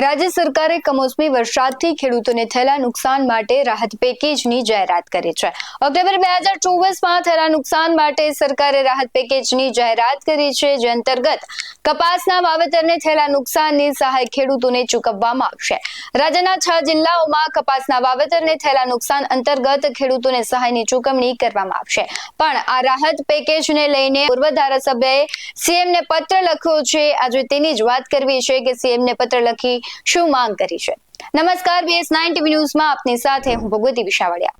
રાજ્ય સરકારે કમોસમી વરસાદથી ખેડૂતોને થયેલા નુકસાન માટે રાહત પેકેજની જાહેરાત કરી છે. ઓક્ટોબર બે હજાર ચોવીસમાં થયેલા નુકસાન માટે સરકારે રાહત પેકેજની જાહેરાત કરી છે, જે અંતર્ગત કપાસના વાવેતરને થયેલા નુકસાનની સહાય ખેડૂતોને ચૂકવવામાં આવશે. રાજ્યના છ જિલ્લાઓમાં કપાસના વાવેતરને થયેલા નુકસાન અંતર્ગત ખેડૂતોને સહાયની ચૂકવણી કરવામાં આવશે. પણ આ રાહત પેકેજને લઈને પૂર્વ ધારાસભ્યએ સીએમને પત્ર લખ્યો છે. આજે તેની જ વાત કરવી છે કે સીએમને પત્ર લખી શું માંગ કરી છે? નમસ્કાર બીએસ નાઇન ટીવી ન્યૂઝમાં આપની સાથે હું ભગવતી વિશાવડિયા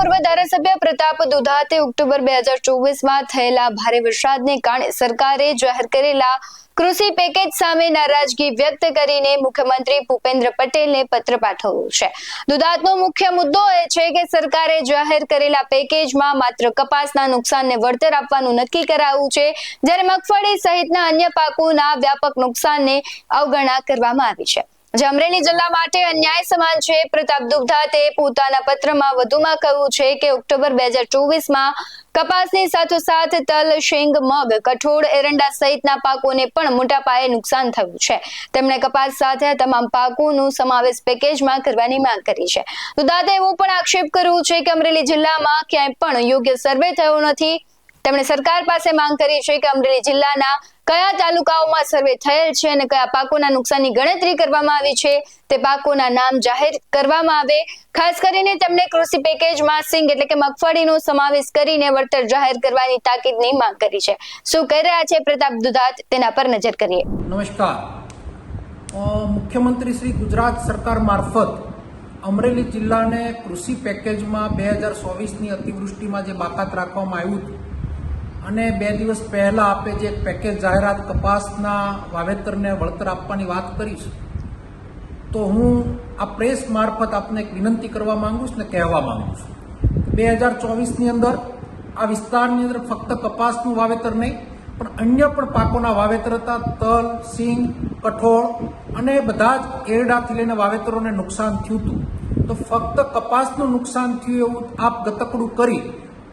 પૂર્વ ધારાસભ્ય પ્રતાપ દુધાતે ઓક્ટોબર બે હજાર ચોવીસમાં થયેલા ભારે વરસાદને કારણે સરકારે જાહેર કરેલા કૃષિ પેકેજ સામે નારાજગી વ્યક્ત કરીને મુખ્યમંત્રી ભૂપેન્દ્ર પટેલને પત્ર પાઠવ્યો છે. દુધાતનો મુખ્ય મુદ્દો એ છે કે સરકારે જાહેર કરેલા પેકેજમાં માત્ર કપાસના નુકસાનને વળતર આપવાનું નક્કી કરાયું છે, જ્યારે મગફળી સહિતના અન્ય પાકોના વ્યાપક નુકસાનને અવગણના કરવામાં આવી છે. જે અમરેલી જિલ્લા માટે અન્યાય સમાન છે. પ્રતાપ દુધાતે પોતાના પત્રમાં વધુમાં કહ્યું છે કે ઓક્ટોબર બે હજાર ચોવીસમાં કપાસની સાથોસાથ તલ, શેંગ, મગ, કઠોળ, એરંડા સહિતના પાકોને પણ મોટા પાયે નુકસાન થયું છે. તેમણે કપાસ સાથે આ તમામ પાકોનું સમાવેશ પેકેજમાં કરવાની માંગ કરી છે. દુધાતે એવો પણ આક્ષેપ કર્યો છે કે અમરેલી જિલ્લામાં ક્યાંય પણ યોગ્ય સર્વે થયો નથી. તેમણે સરકાર પાસે માંગ કરી છે કે અમરેલી જિલ્લાના કયા તાલુકાઓમાં સર્વે થયેલ છે અને કયા પાકોના નુકસાનની ગણતરી કરવામાં આવી છે તે પાકોના નામ જાહેર કરવામાં આવે. ખાસ કરીને તેમણે કૃષિ પેકેજમાં સિંગ એટલે કે મગફળીનો સમાવેશ કરીને વળતર જાહેર કરવાની તાકીદની માંગ કરી છે. શું કહી રહ્યા છે પ્રતાપ દુધાત? તેના પર નજર કરીએ. નમસ્કાર. મુખ્યમંત્રી શ્રી ગુજરાત સરકાર મારફત અમરેલી જિલ્લાને કૃષિ પેકેજમાં બે હજાર ચોવીસની અતિવૃષ્ટિમાં જે બાકાત રાખવામાં આવ્યું હતું અને બે દિવસ પહેલા આપે જે પેકેજ જાહેરાત કપાસના વાવેતરને વળતર આપવાની વાત કરી છે, તો હું આ પ્રેસ મારફત આપને એક વિનંતી કરવા માંગુ છું ને કહેવા માંગુ છું. બે હજાર ચોવીસની અંદર આ વિસ્તારની અંદર ફક્ત કપાસનું વાવેતર નહીં, પણ અન્ય પણ પાકોના વાવેતર હતા, તલ, સિંગ, કઠોળ અને બધા જ એરડાથી લઈને વાવેતરોને નુકસાન થયું હતું. તો ફક્ત કપાસનું નુકસાન થયું એવું આપ ગતકડું કરી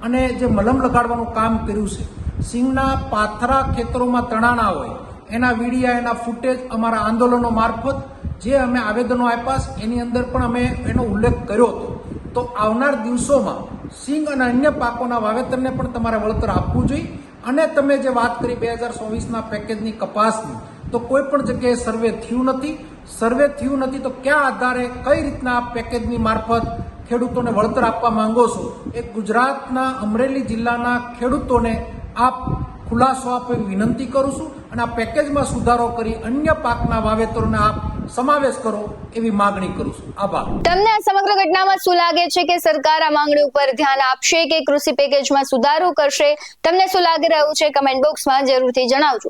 અને જે મલમ લગાડવાનું કામ કર્યું છે, સિંહના પાથરા ખેતરોમાં તણાણા હોય, એના વીડિયા, એના ફૂટેજ અમારા આંદોલનો મારફત જે અમે આવેદનો આપ્યા એની અંદર પણ અમે એનો ઉલ્લેખ કર્યો હતો. તો આવનાર દિવસોમાં સિંગ અને અન્ય પાકોના વાવેતરને પણ તમારે વળતર આપવું જોઈએ. અને તમે જે વાત કરી બે હજાર ચોવીસના પેકેજની કપાસની, તો કોઈ પણ જગ્યાએ સર્વે થયું નથી. સર્વે થયું નથી તો કયા આધારે કઈ રીતના પેકેજની મારફત ખેડૂતોને વળતર આપવા માંગો છો, એ ગુજરાતના અમરેલી જિલ્લાના ખેડૂતોને આપ ખુલાસો આપો વિનંતી કરું છું અને આ પેકેજમાં સુધારો કરી અન્ય પાકના વાવેતરોને આપ સમાવેશ કરો એવી માંગણી કરું છું. આભાર. તમને આ સમગ્ર ઘટનામાં શું લાગે છે કે સરકાર આ માંગણી ઉપર ધ્યાન આપશે કે કૃષિ પેકેજમાં સુધારો કરશે? તમને શું લાગી રહ્યું છે? કમેન્ટ બોક્સમાં જરૂરથી જણાવજો.